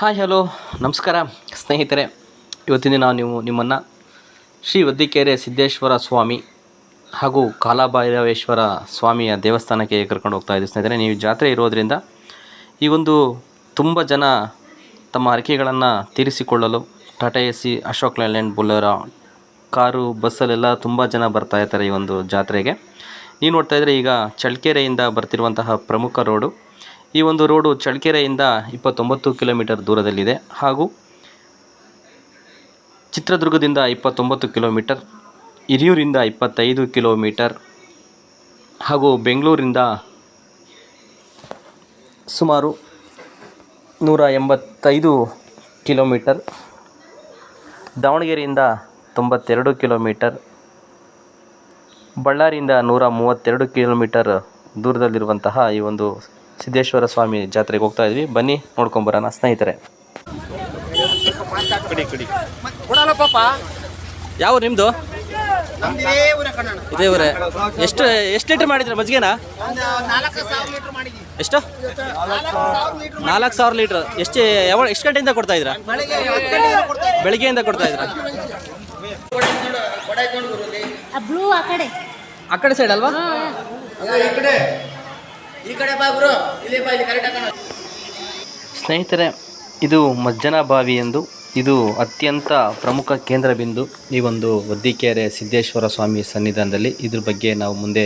Hi, hello. ನಮಸ್ಕಾರ, ಸ್ನೇಹಿತರೆ. ಇವತ್ತಿನ ನಾವು ನೀವು ನಿಮ್ಮನ್ನು ಶ್ರೀ ವದ್ದಿಕೆರೆ ಸಿದ್ದೇಶ್ವರ ಸ್ವಾಮಿ ಹಾಗೂ ಕಾಲಭೈರವೇಶ್ವರ ಸ್ವಾಮಿಯ ದೇವಸ್ಥಾನಕ್ಕೆ ಕರ್ಕೊಂಡು ಹೋಗ್ತಾ ಇದ್ದೀವಿ. ಸ್ನೇಹಿತರೆ, ನೀವು ಜಾತ್ರೆ ಇರೋದರಿಂದ ಈ ಒಂದು ತುಂಬ ಜನ ತಮ್ಮ ಹರಕೆಗಳನ್ನು ತೀರಿಸಿಕೊಳ್ಳಲು Tata ace, Ashok Leyland Bolero, car, ಬಸ್ಸಲ್ಲೆಲ್ಲ ತುಂಬ ಜನ ಬರ್ತಾ ಇರ್ತಾರೆ ಈ ಒಂದು ಜಾತ್ರೆಗೆ. ನೀವು ನೋಡ್ತಾ ಇದ್ದರೆ ಈಗ ಚಳ್ಳಕೆರೆಯಿಂದ ಬರ್ತಿರುವಂತಹ ಪ್ರಮುಖ ರೋಡು ಈ ಒಂದು ರೋಡು ಚಳ್ಳಕೆರೆಯಿಂದ ಇಪ್ಪತ್ತೊಂಬತ್ತು ಕಿಲೋಮೀಟರ್ ದೂರದಲ್ಲಿದೆ ಹಾಗೂ ಚಿತ್ರದುರ್ಗದಿಂದ ಇಪ್ಪತ್ತೊಂಬತ್ತು ಕಿಲೋಮೀಟರ್, ಹಿರಿಯೂರಿಂದ ಇಪ್ಪತ್ತೈದು ಕಿಲೋಮೀಟರ್ ಹಾಗೂ ಬೆಂಗಳೂರಿಂದ ಸುಮಾರು ನೂರ ಎಂಬತ್ತೈದು ಕಿಲೋಮೀಟರ್, ದಾವಣಗೆರೆಯಿಂದ ತೊಂಬತ್ತೆರಡು ಕಿಲೋಮೀಟರ್, ಬಳ್ಳಾರಿಯಿಂದ ನೂರ ಮೂವತ್ತೆರಡು ಕಿಲೋಮೀಟರ್ ದೂರದಲ್ಲಿರುವಂತಹ ಈ ಒಂದು ಸಿದ್ದೇಶ್ವರ ಸ್ವಾಮಿ ಜಾತ್ರೆಗೆ ಹೋಗ್ತಾ ಇದ್ವಿ. ಬನ್ನಿ ನೋಡ್ಕೊಂಬರೋಣ ಸ್ನೇಹಿತರೆ. ಯಾವ ನಿಮ್ಮದು ಇದೇ ಊರ ಕನ್ನಡ ಇದೇ ಊರೇ. ಎಷ್ಟು ಎಷ್ಟು ಲೀಟ್ರ್ ಮಾಡಿದ್ರೆ ಮಜ್ಜಿಗೆನಾ? ಎಷ್ಟು? ನಾಲ್ಕು ಸಾವಿರ ಲೀಟರ್. ಎಷ್ಟು ಯಾವ ಎಷ್ಟು ಗಂಟೆಯಿಂದ ಕೊಡ್ತಾ ಇದ್ರ. ಬೆಳಿಗ್ಗೆಯಿಂದ ಕೊಡ್ತಾ ಇದ್ರ ಆ ಬ್ಲೂ ಆ ಕಡೆ. ಆ ಕಡೆ ಸೈಡ್ ಅಲ್ವಾ? ಸ್ನೇಹಿತರೆ, ಇದು ಮಜ್ಜನ ಬಾವಿ ಎಂದು ಇದು ಅತ್ಯಂತ ಪ್ರಮುಖ ಕೇಂದ್ರ ಬಿಂದು ಈ ಒಂದು ಒದ್ದಿಕೆರೆ ಸಿದ್ದೇಶ್ವರ ಸ್ವಾಮಿ ಸನ್ನಿಧಾನದಲ್ಲಿ ಇದ್ರ ಬಗ್ಗೆ ನಾವು ಮುಂದೆ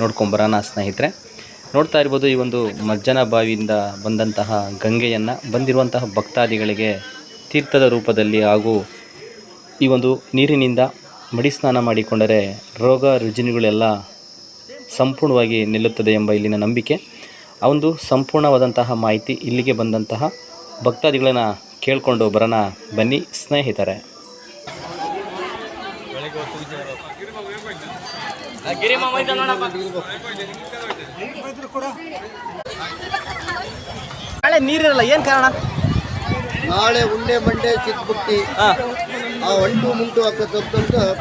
ನೋಡ್ಕೊಂಬರೋಣ ಸ್ನೇಹಿತರೆ. ನೋಡ್ತಾ ಇರ್ಬೋದು ಈ ಒಂದು ಮಜ್ಜನ ಬಾವಿಯಿಂದ ಬಂದಂತಹ ಗಂಗೆಯನ್ನು, ಬಂದಿರುವಂತಹ ಭಕ್ತಾದಿಗಳಿಗೆ ತೀರ್ಥದ ರೂಪದಲ್ಲಿ ಹಾಗೂ ಈ ಒಂದು ನೀರಿನಿಂದ ಮಡಿ ಸ್ನಾನ ಮಾಡಿಕೊಂಡರೆ ರೋಗ ರುಜಿನಗಳೆಲ್ಲ ಸಂಪೂರ್ಣವಾಗಿ ನಿಲ್ಲುತ್ತದೆ ಎಂಬ ಇಲ್ಲಿನ ನಂಬಿಕೆ. ಆ ಒಂದು ಸಂಪೂರ್ಣವಾದಂತಹ ಮಾಹಿತಿ ಇಲ್ಲಿಗೆ ಬಂದಂತಹ ಭಕ್ತಾದಿಗಳನ್ನ ಕೇಳಿಕೊಂಡು ಬರೋಣ. ಬನ್ನಿ ಸ್ನೇಹಿತರೆ. ನೀರಿರಲ್ಲ, ಏನು ಕಾರಣ? ನಾಳೆ ಉಂಡೆ ಮಂಡೆ ಚಿಕ್ಕಬುಟ್ಟಿ ಆ ಅಂಟು ಮುಂಟು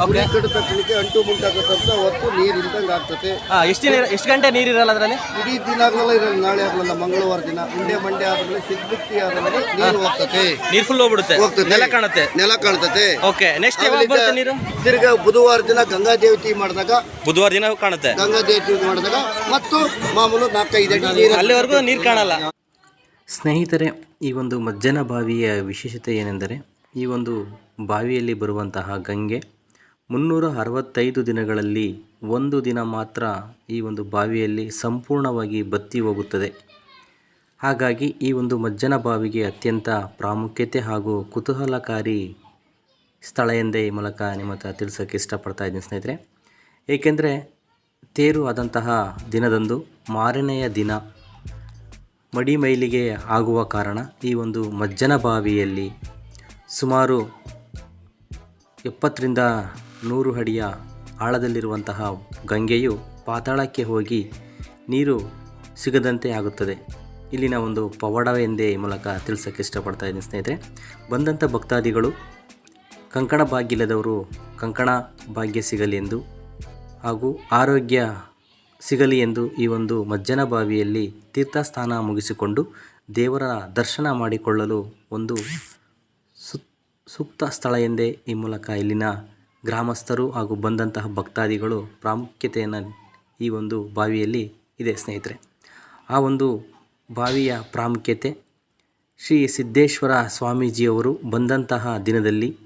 ಕುರಿ ಕಡಿತ ತಕ್ಷಣಕ್ಕೆ ಅಂಟು ಮುಂಟು ಹಾಕತ್ತಂತ ಹೊತ್ತು ನೀರು ಇಲ್ದಂಗೆ ಆಗ್ತತೆ ಹಾಂ ಎಷ್ಟು ದಿನ ಎಷ್ಟು ಗಂಟೆ ನೀರಿರಲ್ಲ ಅದರಲ್ಲಿ? ಇಡೀ ದಿನ ಆಗಲ್ಲ ಇರಲ್ಲ ನಾಳೆ ಆಗಲ್ಲ ಮಂಗಳವಾರ ದಿನ. ಉಂಡೆ ಮಂಡೆ ಆದ್ರೆ ಚಿಕ್ಕಬುಟ್ಟಿ ಆದ್ರೆ ನೀರು ಹೋಗ್ತದೆ. ನೀರು ಫುಲ್ ಹೋಗ್ಬಿಡುತ್ತೆ. ಹೋಗ್ತದೆ. ನೆಲ ಕಾಣುತ್ತೆ. ನೆಲ ಕಾಣುತ್ತೆ ಓಕೆ ನೆಕ್ಸ್ಟ್ ಯಾವಾಗ ಬರುತ್ತೆ ನೀರು? ತಿರ್ಗಾ ಬುಧವಾರ ದಿನ ಗಂಗಾ ದೇವತಿ ಮಾಡಿದಾಗ ಬುಧವಾರ ದಿನ ಕಾಣುತ್ತೆ. ಗಂಗಾ ದೇವತಿ ಮಾಡಿದಾಗ ಮತ್ತು ಮಾಮೂಲು ನಾಲ್ಕೈದು ನೀರು ಅಲ್ಲಿವರೆಗೂ ನೀರು ಕಾಣಲ್ಲ. ಸ್ನೇಹಿತರೆ, ಈ ಒಂದು ಮಜ್ಜನ ಬಾವಿಯ ವಿಶೇಷತೆ ಏನೆಂದರೆ, ಈ ಒಂದು ಬಾವಿಯಲ್ಲಿ ಬರುವಂತಹ ಗಂಗೆ ಮುನ್ನೂರ ಅರವತ್ತೈದು ದಿನಗಳಲ್ಲಿ ಒಂದು ದಿನ ಮಾತ್ರ ಈ ಒಂದು ಬಾವಿಯಲ್ಲಿ ಸಂಪೂರ್ಣವಾಗಿ ಬತ್ತಿ ಹೋಗುತ್ತದೆ. ಹಾಗಾಗಿ ಈ ಒಂದು ಮಜ್ಜನ ಬಾವಿಗೆ ಅತ್ಯಂತ ಪ್ರಾಮುಖ್ಯತೆ ಹಾಗೂ ಕುತೂಹಲಕಾರಿ ಸ್ಥಳ ಎಂದೇ ಈ ಮೂಲಕ ನಿಮ್ಮ ಹತ್ರ ತಿಳಿಸೋಕ್ಕೆ ಇಷ್ಟಪಡ್ತಾ ಇದ್ದೀನಿ ಸ್ನೇಹಿತರೆ. ಏಕೆಂದರೆ, ತೇರು ಆದಂತಹ ದಿನದಂದು ಮಾರನೆಯ ದಿನ ಮಡಿ ಮೈಲಿಗೆ ಆಗುವ ಕಾರಣ ಈ ಒಂದು ಮಜ್ಜನ ಬಾವಿಯಲ್ಲಿ ಸುಮಾರು ಎಪ್ಪತ್ತರಿಂದ ನೂರು ಅಡಿಯ ಆಳದಲ್ಲಿರುವಂತಹ ಗಂಗೆಯು ಪಾತಾಳಕ್ಕೆ ಹೋಗಿ ನೀರು ಸಿಗದಂತೆ ಆಗುತ್ತದೆ. ಇಲ್ಲಿನ ಒಂದು ಪವಾಡ ಎಂದೇ ಈ ಮೂಲಕ ತಿಳಿಸೋಕ್ಕೆ ಇಷ್ಟಪಡ್ತಾ ಇದ್ದೀನಿ ಸ್ನೇಹಿತರೆ. ಬಂದಂಥ ಭಕ್ತಾದಿಗಳು, ಕಂಕಣ ಭಾಗ್ಯದವರು, ಕಂಕಣ ಭಾಗ್ಯ ಸಿಗಲಿ ಎಂದು ಹಾಗೂ ಆರೋಗ್ಯ ಸಿಗಲಿ ಎಂದು ಈ ಒಂದು ಮಜ್ಜನ ಬಾವಿಯಲ್ಲಿ ತೀರ್ಥಸ್ಥಾನ ಮುಗಿಸಿಕೊಂಡು ದೇವರ ದರ್ಶನ ಮಾಡಿಕೊಳ್ಳಲು ಒಂದು ಸೂಕ್ತ ಸ್ಥಳ ಎಂದೇ ಈ ಮೂಲಕ ಇಲ್ಲಿನ ಗ್ರಾಮಸ್ಥರು ಹಾಗೂ ಬಂದಂತಹ ಭಕ್ತಾದಿಗಳು ಪ್ರಾಮುಖ್ಯತೆಯನ್ನು ಈ ಒಂದು ಬಾವಿಯಲ್ಲಿ ಇದೆ, ಸ್ನೇಹಿತರೆ. ಆ ಒಂದು ಬಾವಿಯ ಪ್ರಾಮುಖ್ಯತೆ ಶ್ರೀ ಸಿದ್ದೇಶ್ವರ ಸ್ವಾಮೀಜಿಯವರು ಬಂದಂತಹ ದಿನದಲ್ಲಿ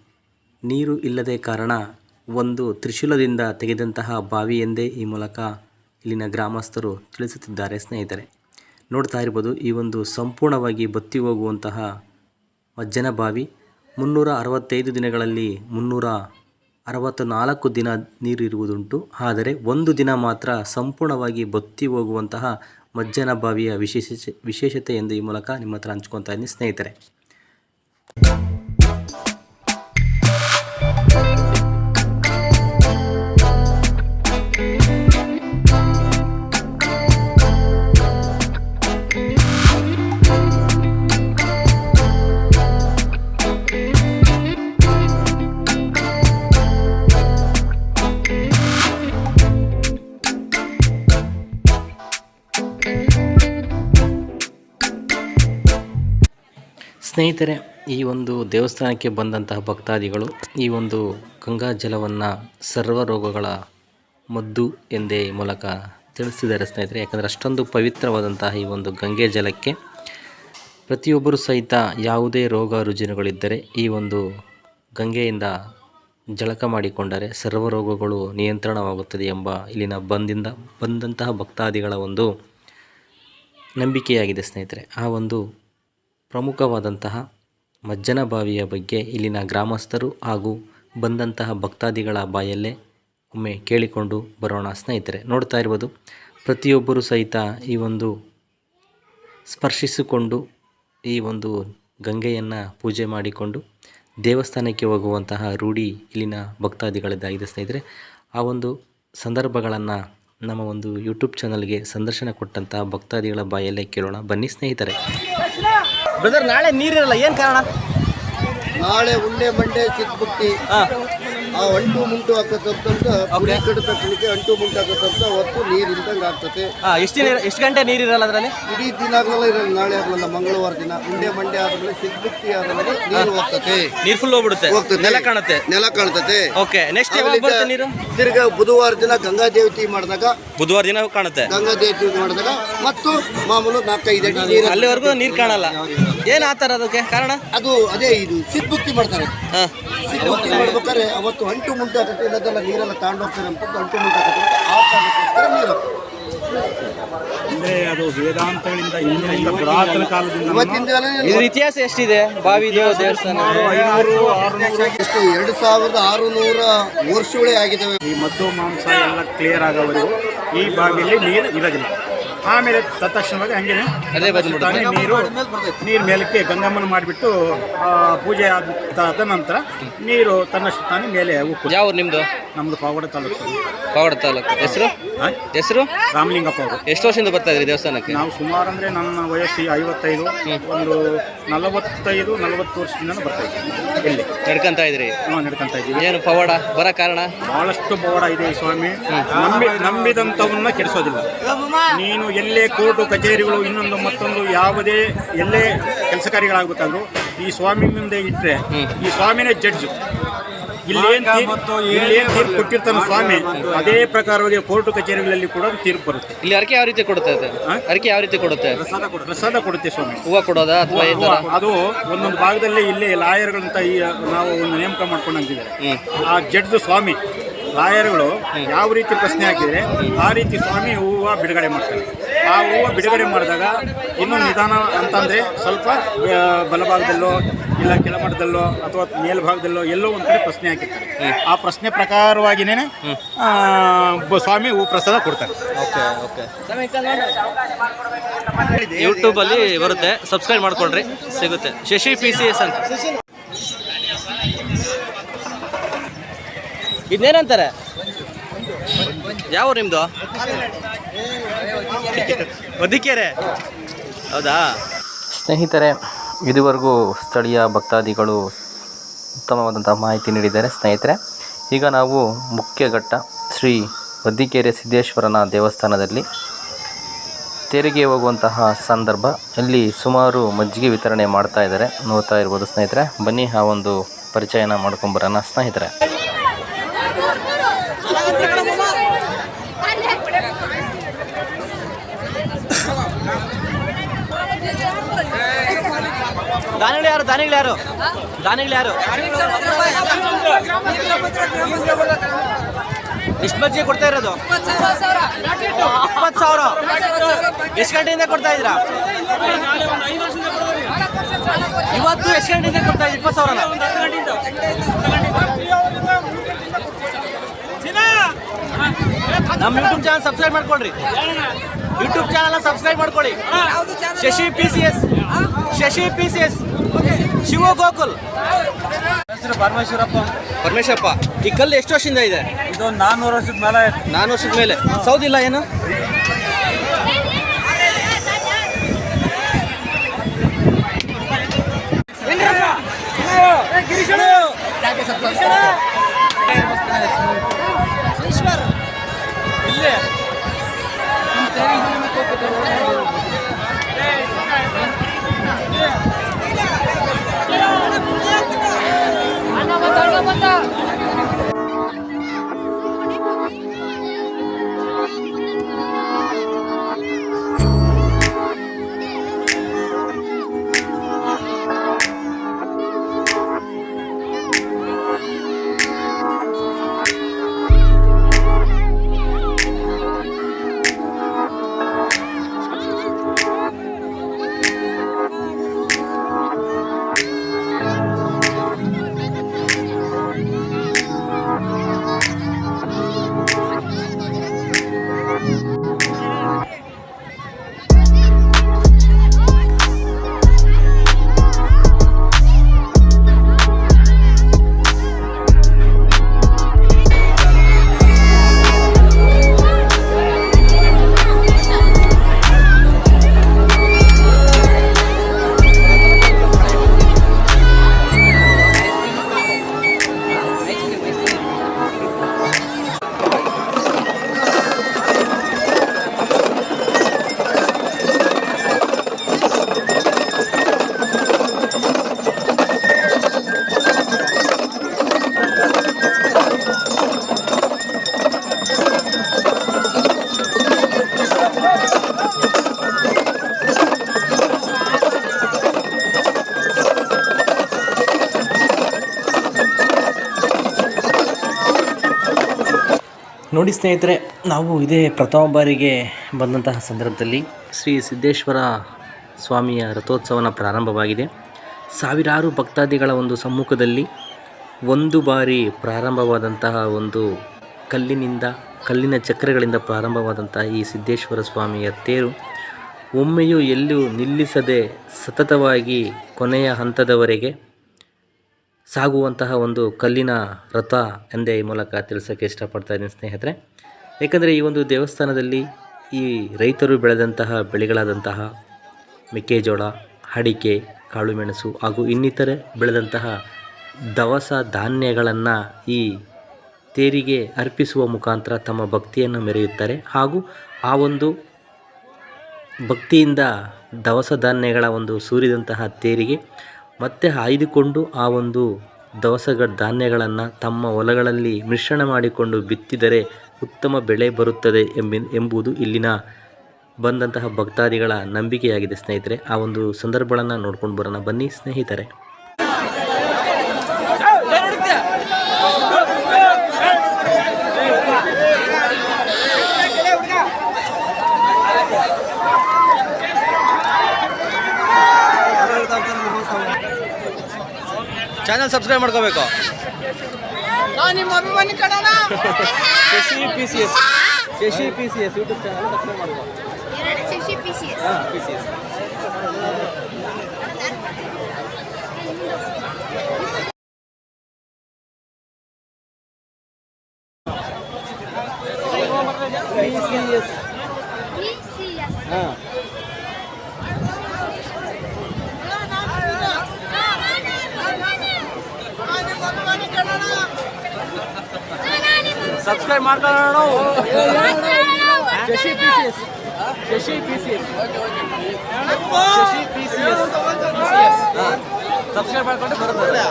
ನೀರು ಇಲ್ಲದೆ ಕಾರಣ ಒಂದು ತ್ರಿಶೂಲದಿಂದ ತೆಗೆದಂತಹ ಬಾವಿ ಎಂದೇ ಈ ಮೂಲಕ ಇಲ್ಲಿನ ಗ್ರಾಮಸ್ಥರು ತಿಳಿಸುತ್ತಿದ್ದಾರೆ ಸ್ನೇಹಿತರೆ. ನೋಡ್ತಾ ಇರ್ಬೋದು, ಈ ಒಂದು ಸಂಪೂರ್ಣವಾಗಿ ಬತ್ತಿ ಹೋಗುವಂತಹ ಮಜ್ಜನ ಬಾವಿ. ಮುನ್ನೂರ ಅರವತ್ತೈದು ದಿನಗಳಲ್ಲಿ ಮುನ್ನೂರ ಅರವತ್ತು ನಾಲ್ಕು ದಿನ ನೀರಿರುವುದುಂಟು ಆದರೆ ಒಂದು ದಿನ ಮಾತ್ರ ಸಂಪೂರ್ಣವಾಗಿ ಬತ್ತಿ ಹೋಗುವಂತಹ ಮಜ್ಜನ ಬಾವಿಯ ವಿಶೇಷ ವಿಶೇಷತೆ ಎಂದು ಈ ಮೂಲಕ ನಿಮ್ಮ ಹತ್ರ ಹಂಚ್ಕೊತಾ ಇದ್ದೀನಿ ಸ್ನೇಹಿತರೆ. ಸ್ನೇಹಿತರೆ, ಈ ಒಂದು ದೇವಸ್ಥಾನಕ್ಕೆ ಬಂದಂತಹ ಭಕ್ತಾದಿಗಳು ಈ ಒಂದು ಗಂಗಾ ಜಲವನ್ನು ಸರ್ವ ರೋಗಗಳ ಮದ್ದು ಎಂದೇ ಮೂಲಕ ತಿಳಿಸಿದ್ದಾರೆ ಸ್ನೇಹಿತರೆ. ಯಾಕಂದರೆ ಅಷ್ಟೊಂದು ಪವಿತ್ರವಾದಂತಹ ಈ ಒಂದು ಗಂಗೆ ಜಲಕ್ಕೆ ಪ್ರತಿಯೊಬ್ಬರು ಸಹಿತ ಯಾವುದೇ ರೋಗ ರುಜಿನಗಳಿದ್ದರೆ ಈ ಒಂದು ಗಂಗೆಯಿಂದ ಜಳಕ ಮಾಡಿಕೊಂಡರೆ ಸರ್ವ ರೋಗಗಳು ನಿಯಂತ್ರಣವಾಗುತ್ತದೆ ಎಂಬ ಇಲ್ಲಿನ ಬಂದಿಂದ ಬಂದಂತಹ ಭಕ್ತಾದಿಗಳ ಒಂದು ನಂಬಿಕೆಯಾಗಿದೆ ಸ್ನೇಹಿತರೆ. ಆ ಒಂದು ಪ್ರಮುಖವಾದಂತಹ ಮಜ್ಜನ ಬಾವಿಯ ಬಗ್ಗೆ ಇಲ್ಲಿನ ಗ್ರಾಮಸ್ಥರು ಹಾಗೂ ಬಂದಂತಹ ಭಕ್ತಾದಿಗಳ ಬಾಯಲ್ಲೇ ಒಮ್ಮೆ ಕೇಳಿಕೊಂಡು ಬರೋಣ ಸ್ನೇಹಿತರೆ. ನೋಡ್ತಾ ಇರ್ಬೋದು, ಪ್ರತಿಯೊಬ್ಬರೂ ಸಹಿತ ಈ ಒಂದು ಸ್ಪರ್ಶಿಸಿಕೊಂಡು ಈ ಒಂದು ಗಂಗೆಯನ್ನು ಪೂಜೆ ಮಾಡಿಕೊಂಡು ದೇವಸ್ಥಾನಕ್ಕೆ ಹೋಗುವಂತಹ ರೂಢಿ ಇಲ್ಲಿನ ಭಕ್ತಾದಿಗಳದ್ದಾಗಿದೆ ಸ್ನೇಹಿತರೆ. ಆ ಒಂದು ಸಂದರ್ಭಗಳನ್ನು ನಮ್ಮ ಒಂದು ಯೂಟ್ಯೂಬ್ ಚಾನಲ್ಗೆ ಸಂದರ್ಶನ ಕೊಟ್ಟಂತಹ ಭಕ್ತಾದಿಗಳ ಬಾಯಲ್ಲೇ ಕೇಳೋಣ. ಬನ್ನಿ ಸ್ನೇಹಿತರೆ. ಬ್ರದರ್ ನಾಳೆ ನೀರಿರಲ್ಲ ಏನ್ ಕಾರಣ ನಾಳೆ ಉಂಡೆ ಮಂಡೆ ಚಿಕ್ಕಬುಟ್ಟಿ ಆ ಅಂಟು ಮುಂಟು ಹಾಕತ್ತಂತ ಕಡೆ ತಕ್ಕಲಿಕ್ಕೆ ಅಂಟು ಮುಂಟು ಹಾಕತ್ತಂತ ಹೊತ್ತು ನೀರು ಇಲ್ದಂಗೆ ಆಗ್ತದೆ. ಎಷ್ಟು ದಿನ ಎಷ್ಟು ಗಂಟೆ ನೀರಿರಲ್ಲ ಅದರಲ್ಲಿ? ಇಡೀ ದಿನ ಆಗಲ್ಲ ಇರಲ್ಲ ನಾಳೆ ಆಗಲ್ಲ ಮಂಗಳವಾರ ದಿನ. ಉಂಡೆ ಮಂಡೆ ಆದ್ಮೇಲೆ ಸಿದ್ಧಿ ಆದ್ಮೇಲೆ ನೀರು ಹೋಗ್ತದೆ. ನೀರ್ ಫುಲ್ ಹೋಗ್ಬಿಡುತ್ತೆ. ಹೋಗ್ತದೆ ನೆಲ ಕಾಣುತ್ತೆ. ನೆಲ ಕಾಣ್ತತೆ ಓಕೆ ನೆಕ್ಸ್ಟ್ ಯಾವಾಗ ಬರುತ್ತೆ ನೀರು? ತಿರ್ಗಾ ಬುಧವಾರ ದಿನ ಗಂಗಾ ದೇವತಿ ಮಾಡಿದಾಗ ಬುಧವಾರ ದಿನ ಕಾಣುತ್ತೆ. ಗಂಗಾ ದೇವತಿ ಮಾಡಿದಾಗ ಮತ್ತು ಮಾಮೂಲು ನಾಲ್ಕೈದು ಅಡಿ ನೀರು ಅಲ್ಲಿವರೆಗೂ ನೀರು ಕಾಣಲ್ಲ. ಏನ್ ಆತಾರ ಅದಕ್ಕೆ ಕಾರಣ? ಅದು ಅದೇ ಇದು ಸಿದ್ಧಿ ಮಾಡ್ತಾರೆ. ಹಾ. ಮಾಡ್ಬೇಕಾದ್ರೆ ಅವತ್ತು ಅಂಟು ಮುಂಟು ಇಲ್ಲದೆಲ್ಲ ನೀರೆಲ್ಲ ತಗೊಂಡು ಹೋಗ್ತಾರೆ ಅಂತ ಅಂಟು ಮುಂಟು ಆ ಕಾರಣಕ್ಕೋಸ್ಕರ ನೀರು ಅಂದ್ರೆ ಅದು ವೇದಾಂತಗಳಿಂದ ಹಿಂದಿನಿಂದ ಪುರಾತನ ಕಾಲದಿಂದ ಇವತ್ತಿನ ಇತಿಹಾಸ ಎಷ್ಟಿದೆ? ಬಾವಿ ದೇವಸ್ಥಾನ. ಎಷ್ಟು? ಎರಡು ಸಾವಿರದ ಆರುನೂರ ವರ್ಷಗಳೇ ಆಗಿದ್ದಾವೆ. ಈ ಮದ್ದು ಮಾಂಸ ಎಲ್ಲ ಕ್ಲಿಯರ್ ಆಗವರು ಈ ಬಾವಿಯಲ್ಲಿ ನೀರು ಇರೋದಿಲ್ಲ. ಆಮೇಲೆ ತತ್ಕ್ಷಣವಾಗಿ ಹಂಗೇನೆ ನೀರು ನೀರು ಮೇಲಕ್ಕೆ ಗಂಗಮ್ಮನ ಮಾಡಿಬಿಟ್ಟು ಪೂಜೆ ಆದ ನಂತರ ನೀರು ತನ್ನಷ್ಟು ತಾನೇ ಮೇಲೆ ಉಪ್ಪು ಯಾವ ನಿಮ್ದು? ನಮ್ದು ಪಾವಡ ತಾಲೂಕು ಪಾವಡ ತಾಲೂಕು. ಹೆಸರು? ಹೆಸರು? ರಾಮಲಿಂಗಪ್ಪ ಅವರು. ಎಷ್ಟು ವರ್ಷದಿಂದ ಬರ್ತಾ ಇದ್ರಿ ದೇವಸ್ಥಾನಕ್ಕೆ? ನಾವು ಸುಮಾರು ಅಂದರೆ ನನ್ನ ವಯಸ್ಸು ಐವತ್ತೈದು ಒಂದು ನಲವತ್ತೈದು ನಲವತ್ತು ವರ್ಷದಿಂದ ಬರ್ತಾ ಇದ್ದೀವಿ ಇಲ್ಲಿ. ನಡ್ಕಂತ ಇದ್ರಿ? ನಾವು ನಡ್ಕೊಂತ ಇದ್ದೀವಿ. ಏನು ಪವಾಡ? ಬರ ಕಾರಣ? ಬಹಳಷ್ಟು ಪವಾಡ ಇದೆ ಈ ಸ್ವಾಮಿ. ನಂಬಿ ನಂಬಿದಂಥವನ್ನ ಕೆಡಿಸೋದಿಲ್ಲ. ನೀನು ಎಲ್ಲೇ ಕೋರ್ಟು ಕಚೇರಿಗಳು ಇನ್ನೊಂದು ಮತ್ತೊಂದು ಯಾವುದೇ ಎಲ್ಲೇ ಕೆಲಸ ಕಾರ್ಯಗಳಾಗಬೇಕಾದ್ರು ಈ ಸ್ವಾಮಿ ಮುಂದೆ ಇಟ್ಟರೆ ಈ ಸ್ವಾಮಿನೇ ಜಡ್ಜು. ಇಲ್ಲೇನ್ ತೀರ್- ಇಲ್ಲೇನ್ ತೀರ್ಪು ಕೊಟ್ಟಿರ್ತಾನೆ ಸ್ವಾಮಿ ಅದೇ ಪ್ರಕಾರವಾಗಿ ಕೋರ್ಟು ಕಚೇರಿಗಳಲ್ಲಿ ಕೂಡ ತೀರ್ಪು ಬರುತ್ತೆ. ಇಲ್ಲಿ ಅರಕೆ ಯಾವ ರೀತಿ ಕೊಡುತ್ತೆ ಅದು? ಅರಕೆ ಯಾವ ರೀತಿ ಕೊಡುತ್ತೆ? ಪ್ರಸಾದ ಕೊಡುತ್ತೆ. ಸ್ವಾಮಿ. ಹೂವು ಕೊಡೋದಾ ಅಥವಾ ಈ ಥರ? ಅದು ಒಂದೊಂದು ಭಾಗದಲ್ಲಿ ಇಲ್ಲಿ ಲಾಯರ್ಗಳಂತ ಈ ನಾವು ಒಂದು ನೇಮಕ ಮಾಡ್ಕೊಂಡಂತಿದ್ದಾರೆ. ಆ ಜಡ್ಜ್ ಸ್ವಾಮಿ. ಲಾಯರ್ಗಳು ಯಾವ ರೀತಿ ಪ್ರಶ್ನೆ ಹಾಕಿದರೆ ಆ ರೀತಿ ಸ್ವಾಮಿ ಹೂವು ಬಿಡುಗಡೆ ಮಾಡ್ತಾರೆ. ಆ ಹೂವು ಬಿಡುಗಡೆ ಮಾಡಿದಾಗ ಇನ್ನೂ ನಿಧಾನ ಅಂತಂದರೆ ಸ್ವಲ್ಪ ಬಲಭಾಗದಲ್ಲೋ ಇಲ್ಲ ಕೆಳಮಟ್ಟದಲ್ಲೋ ಅಥವಾ ಮೇಲ್ಭಾಗದಲ್ಲೋ ಎಲ್ಲೋ ಒಂದು ಕಡೆ ಪ್ರಶ್ನೆ ಹಾಕಿರ್ತಾರೆ. ಆ ಪ್ರಶ್ನೆ ಪ್ರಕಾರವಾಗಿನೇ ಒಬ್ಬ ಸ್ವಾಮಿ ಹೂ ಪ್ರಸಾದ ಕೊಡ್ತಾರೆ. Okay okay. ಯೂಟ್ಯೂಬಲ್ಲಿ ಬರುತ್ತೆ. ಸಬ್ಸ್ಕ್ರೈಬ್ ಮಾಡ್ಕೊಳ್ರಿ ಸಿಗುತ್ತೆ. ಶಶಿ ಪಿ ಸಿ ಎಸ್ ಅಂತ. ಇದನ್ನೇನಂತಾರೆ ಯಾವ ನಿಮ್ದು? ನಿಮ್ಮದು ಒದಿಕೆರೆ ಹೌದಾ? ಸ್ನೇಹಿತರೆ ಇದುವರೆಗೂ ಸ್ಥಳೀಯ ಭಕ್ತಾದಿಗಳು ಉತ್ತಮವಾದಂಥ ಮಾಹಿತಿ ನೀಡಿದ್ದಾರೆ ಸ್ನೇಹಿತರೆ. ಈಗ ನಾವು ಮುಖ್ಯ ಘಟ್ಟ ಶ್ರೀ ಬದ್ದಿಕೆರೆ ಸಿದ್ದೇಶ್ವರನ ದೇವಸ್ಥಾನದಲ್ಲಿ ತೆರಿಗೆ ಹೋಗುವಂತಹ ಸಂದರ್ಭ. ಇಲ್ಲಿ ಸುಮಾರು ಮಜ್ಜಿಗೆ ವಿತರಣೆ ಮಾಡ್ತಾ ಇದ್ದಾರೆ. ನೋಡ್ತಾ ಇರ್ಬೋದು ಸ್ನೇಹಿತರೆ. ಬನ್ನಿ ಆ ಒಂದು ಪರಿಚಯನ ಮಾಡ್ಕೊಂಬರೋಣ ಸ್ನೇಹಿತರೆ. ದಾನಿಗಳು ಯಾರು? ದಾನಿಗಳು ಯಾರು? ದಾನಿಗಳು ಯಾರು? ಎಷ್ಟು ಮಜ್ಜಿಗೆ ಕೊಡ್ತಾ ಇರೋದು? ಇಪ್ಪತ್ತು ಸಾವಿರ. ಎಷ್ಟು ಗಂಟೆಯಿಂದ ಕೊಡ್ತಾ ಇದ್ದೀರಾ? ಇವತ್ತು ಎಷ್ಟು ಗಂಟೆಯಿಂದ ಕೊಡ್ತಾ ಇದ್ದೀರಾ? ಇಪ್ಪತ್ತು ಸಾವಿರ ನಮ್ಮ ಯೂಟ್ಯೂಬ್ ಚಾನಲ್ ಸಬ್ಸ್ಕ್ರೈಬ್ ಮಾಡ್ಕೊಳ್ರಿ. ಯೂಟ್ಯೂಬ್ ಚಾನಲ್ ಸಬ್ಸ್ಕ್ರೈಬ್ ಮಾಡ್ಕೊಳ್ಳಿ. Shashi P C S Shashi P C S Shiva Gokul. ಹೆಸರು ಪರಮೇಶ್ವರಪ್ಪ. ಪರಮೇಶ್ವರಪ್ಪ ಈ ಕಲ್ಲು ಎಷ್ಟು ವರ್ಷದಿಂದ ಇದೆ? ಇದು ನಾನ್ನೂರು ವರ್ಷದ ಮೇಲೆ ನಾನ್ನೂರು ವರ್ಷದ ಮೇಲೆ. ಸೌದಿಲ್ಲ ಏನು? Girish Anak-anak, anak-anak. ನೋಡಿ ಸ್ನೇಹಿತರೆ, ನಾವು ಇದೇ ಪ್ರಥಮ ಬಾರಿಗೆ ಬಂದಂತಹ ಸಂದರ್ಭದಲ್ಲಿ ಶ್ರೀ ಸಿದ್ದೇಶ್ವರ ಸ್ವಾಮಿಯ ರಥೋತ್ಸವನ ಪ್ರಾರಂಭವಾಗಿದೆ. ಸಾವಿರಾರು ಭಕ್ತಾದಿಗಳ ಒಂದು ಸಮ್ಮುಖದಲ್ಲಿ ಒಂದು ಬಾರಿ ಪ್ರಾರಂಭವಾದಂತಹ ಒಂದು ಕಲ್ಲಿನಿಂದ, ಕಲ್ಲಿನ ಚಕ್ರಗಳಿಂದ ಪ್ರಾರಂಭವಾದಂತಹ ಈ ಸಿದ್ದೇಶ್ವರ ಸ್ವಾಮಿಯ ತೇರು ಒಮ್ಮೆಯೂ ಎಲ್ಲೂ ನಿಲ್ಲಿಸದೆ ಸತತವಾಗಿ ಕೊನೆಯ ಹಂತದವರೆಗೆ ಸಾಗುವಂತಹ ಒಂದು ಕಲ್ಲಿನ ರಥ ಎಂದೇ ಈ ಮೂಲಕ ತಿಳಿಸೋಕ್ಕೆ ಇಷ್ಟಪಡ್ತಾ ಇದ್ದೀನಿ ಸ್ನೇಹಿತರೆ. ಏಕೆಂದರೆ ಈ ಒಂದು ದೇವಸ್ಥಾನದಲ್ಲಿ ಈ ರೈತರು ಬೆಳೆದಂತಹ, ಬೆಳೆಗಳಾದಂತಹ ಮೆಕ್ಕೆಜೋಳ, ಅಡಿಕೆ, ಕಾಳುಮೆಣಸು ಹಾಗೂ ಇನ್ನಿತರೆ ಬೆಳೆದಂತಹ ದವಸ ಧಾನ್ಯಗಳನ್ನು ಈ ತೇರಿಗೆ ಅರ್ಪಿಸುವ ಮುಖಾಂತರ ತಮ್ಮ ಭಕ್ತಿಯನ್ನು ಮೆರೆಯುತ್ತಾರೆ ಹಾಗೂ ಆ ಒಂದು ಭಕ್ತಿಯಿಂದ ದವಸ ಧಾನ್ಯಗಳ ಒಂದು ಸೂರಿದಂತಹ ತೇರಿಗೆ ಮತ್ತೆ ಆಯ್ದುಕೊಂಡು ಆ ಒಂದು ದವಸ ಧಾನ್ಯಗಳನ್ನು ತಮ್ಮ ಹೊಲಗಳಲ್ಲಿ ಮಿಶ್ರಣ ಮಾಡಿಕೊಂಡು ಬಿತ್ತಿದರೆ ಉತ್ತಮ ಬೆಳೆ ಬರುತ್ತದೆ ಎಂಬಿ ಎಂಬುದು ಇಲ್ಲಿನ ಬಂದಂತಹ ಭಕ್ತಾದಿಗಳ ನಂಬಿಕೆಯಾಗಿದೆ ಸ್ನೇಹಿತರೆ. ಆ ಒಂದು ಸಂದರ್ಭಗಳನ್ನು ನೋಡ್ಕೊಂಡು ಬರೋಣ. ಬನ್ನಿ ಸ್ನೇಹಿತರೆ. ಚಾನಲ್ ಸಬ್ಸ್ಕ್ರೈಬ್ ಮಾಡ್ಕೋಬೇಕು. ನಿಮ್ಮ ಅಭಿಮಾನಿ ಕಡಣ Shashi P C S Shashi P C S YouTube channel subscribe ಮಾಡ್ಕೋ. ಪಿ ಸಿ ಎಸ್ ಹಾಂ P C S P C S P C S ಹಾಂ ಮಾಡ್ಕೊಳ್ಳೋಣ Shashi P C S. Shashi P C S. Shashi P C S. Subscribe ಮಾಡ್ಕೊಂಡು ಬರುತ್ತೆ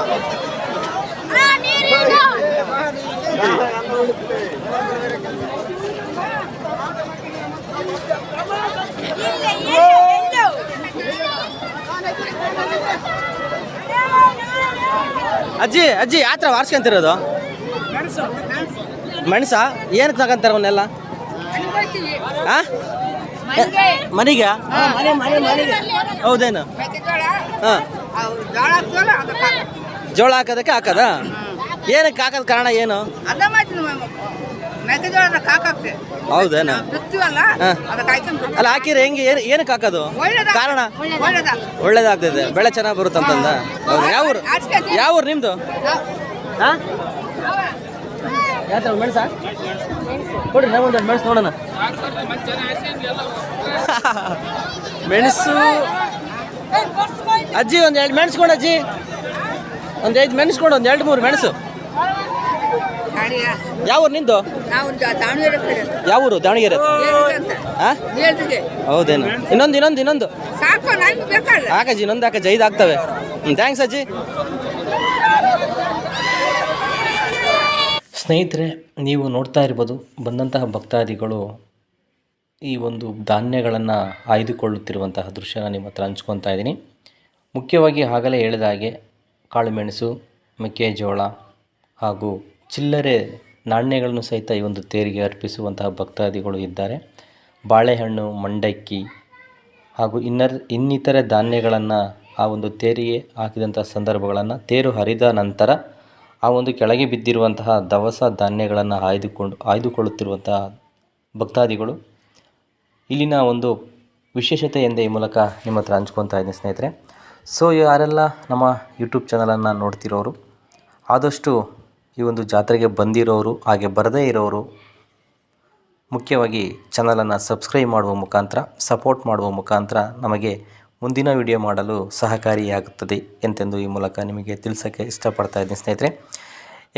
ಅಜ್ಜಿ ಅಜ್ಜಿ, ಯಾತ್ರ ವಾರ್ಸ್ಕೊಂತಿರೋದು ಮೆಣಸ ಏನು ತಗೊಂತಾರೆ ಅವನ್ನೆಲ್ಲ? ಆ? ಮನೆಗೆ? ಹೌದೇನು? ಹಾಂ. ಜೋಳ ಹಾಕೋದಕ್ಕೆ ಹಾಕದ? ಏನಕ್ಕೆ ಹಾಕೋದ್ ಕಾರಣ ಏನು? ಹೌದೇನು? ಹಾ. ಅಲ್ಲ ಹಾಕಿದ್ರೆ ಹೆಂಗೆ? ಏನು ಏನಕ್ಕೆ ಹಾಕೋದು? ಕಾರಣ? ಒಳ್ಳೇದ? ಒಳ್ಳೇದಾಗ್ತದೆ. ಬೆಳೆ ಚೆನ್ನಾಗಿ ಬರುತ್ತಂತಂದ. ಹೌದು. ಯಾವ ಊರು? ಯಾವ ಊರು ನಿಮ್ಮದು ಹಾಂ? ಯಾವ ಮೆಣಸಾ? ಕೊಡ್ರಿ ನಾವು ಒಂದು ಮೆಣಸು ನೋಡೋಣ. ಮೆಣಸು. ಅಜ್ಜಿ ಒಂದು ಎರಡು ಮೆಣಸು ಕೊಡು ಅಜ್ಜಿ. ಒಂದು ಐದು ಮೆಣಸು ಕೊಡು ಒಂದು ಎರಡು ಮೂರು ಮೆಣಸು. ಯಾವೂರು ಯಾವ ಊರು ನಿಂದು? ಯಾವ ಊರು? ದಾವಣಗೆರೆ ಹೌದೇನು? ಇನ್ನೊಂದು ಇನ್ನೊಂದು ಇನ್ನೊಂದು. ಹಾಕಜ್ಜಿ ಇನ್ನೊಂದು ಹಾಕಜ್ಜಿ ಐದು ಆಗ್ತವೆ. ಹ್ಞೂ ಥ್ಯಾಂಕ್ಸ್ ಅಜ್ಜಿ. ಸ್ನೇಹಿತರೆ, ನೀವು ನೋಡ್ತಾ ಇರ್ಬೋದು, ಬಂದಂತಹ ಭಕ್ತಾದಿಗಳು ಈ ಒಂದು ಧಾನ್ಯಗಳನ್ನು ಆಯ್ದುಕೊಳ್ಳುತ್ತಿರುವಂತಹ ದೃಶ್ಯನ ನಿಮ್ಮ ಹತ್ರ ಹಂಚ್ಕೊತಾ ಇದ್ದೀನಿ. ಮುಖ್ಯವಾಗಿ ಆಗಲೇ ಹೇಳಿದ ಹಾಗೆ, ಕಾಳುಮೆಣಸು, ಮೆಕ್ಕೆಜೋಳ ಹಾಗೂ ಚಿಲ್ಲರೆ ನಾಣ್ಯಗಳನ್ನು ಸಹಿತ ಈ ಒಂದು ತೇರಿಗೆ ಅರ್ಪಿಸುವಂತಹ ಭಕ್ತಾದಿಗಳು ಇದ್ದಾರೆ. ಬಾಳೆಹಣ್ಣು, ಮಂಡಕ್ಕಿ ಹಾಗೂ ಇನ್ನರ್, ಇನ್ನಿತರೆ ಧಾನ್ಯಗಳನ್ನು ಆ ಒಂದು ತೇರಿಗೆ ಹಾಕಿದಂಥ ಸಂದರ್ಭಗಳನ್ನು ತೇರು ಹರಿದ ನಂತರ ಆ ಒಂದು ಕೆಳಗೆ ಬಿದ್ದಿರುವಂತಹ ದವಸ ಧಾನ್ಯಗಳನ್ನು ಆಯ್ದುಕೊಂಡು, ಆಯ್ದುಕೊಳ್ಳುತ್ತಿರುವಂತಹ ಭಕ್ತಾದಿಗಳು, ಇಲ್ಲಿನ ಒಂದು ವಿಶೇಷತೆ ಎಂದೇ ಈ ಮೂಲಕ ನಿಮ್ಮ ಹತ್ರ ಹಂಚ್ಕೊತಾ ಇದ್ದೀನಿ ಸ್ನೇಹಿತರೆ. ಸೊ ಯಾರೆಲ್ಲ ನಮ್ಮ ಯೂಟ್ಯೂಬ್ ಚಾನಲನ್ನು ನೋಡ್ತಿರೋರು, ಆದಷ್ಟು ಈ ಒಂದು ಜಾತ್ರೆಗೆ ಬಂದಿರೋರು, ಹಾಗೆ ಬರದೇ ಇರೋರು, ಮುಖ್ಯವಾಗಿ ಚಾನಲನ್ನು ಸಬ್ಸ್ಕ್ರೈಬ್ ಮಾಡುವ ಮುಖಾಂತರ ಸಪೋರ್ಟ್ ಮಾಡುವ ಮುಖಾಂತರ ನಮಗೆ ಮುಂದಿನ ವಿಡಿಯೋ ಮಾಡಲು ಸಹಕಾರಿಯಾಗುತ್ತದೆ ಎಂತೆಂದು ಈ ಮೂಲಕ ನಿಮಗೆ ತಿಳಿಸೋಕ್ಕೆ ಇಷ್ಟಪಡ್ತಾ ಇದ್ದೀನಿ ಸ್ನೇಹಿತರೆ.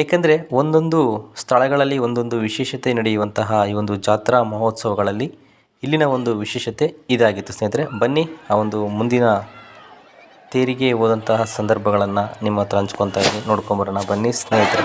ಏಕೆಂದರೆ ಒಂದೊಂದು ಸ್ಥಳಗಳಲ್ಲಿ ಒಂದೊಂದು ವಿಶೇಷತೆ ನಡೆಯುವಂತಹ ಈ ಒಂದು ಜಾತ್ರಾ ಮಹೋತ್ಸವಗಳಲ್ಲಿ ಇಲ್ಲಿನ ಒಂದು ವಿಶೇಷತೆ ಇದಾಗಿತ್ತು ಸ್ನೇಹಿತರೆ. ಬನ್ನಿ ಆ ಒಂದು ಮುಂದಿನ ತೇರಿಗೆ ಹೋದಂತಹ ಸಂದರ್ಭಗಳನ್ನು ನಿಮ್ಮ ಹತ್ರ ಹಂಚ್ಕೊತಾ ಇದ್ದೀನಿ. ನೋಡ್ಕೊಂಬರೋಣ. ಬನ್ನಿ ಸ್ನೇಹಿತರೆ.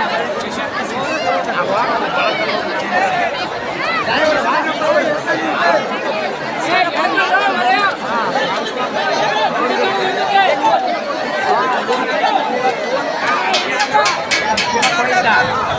Yeah.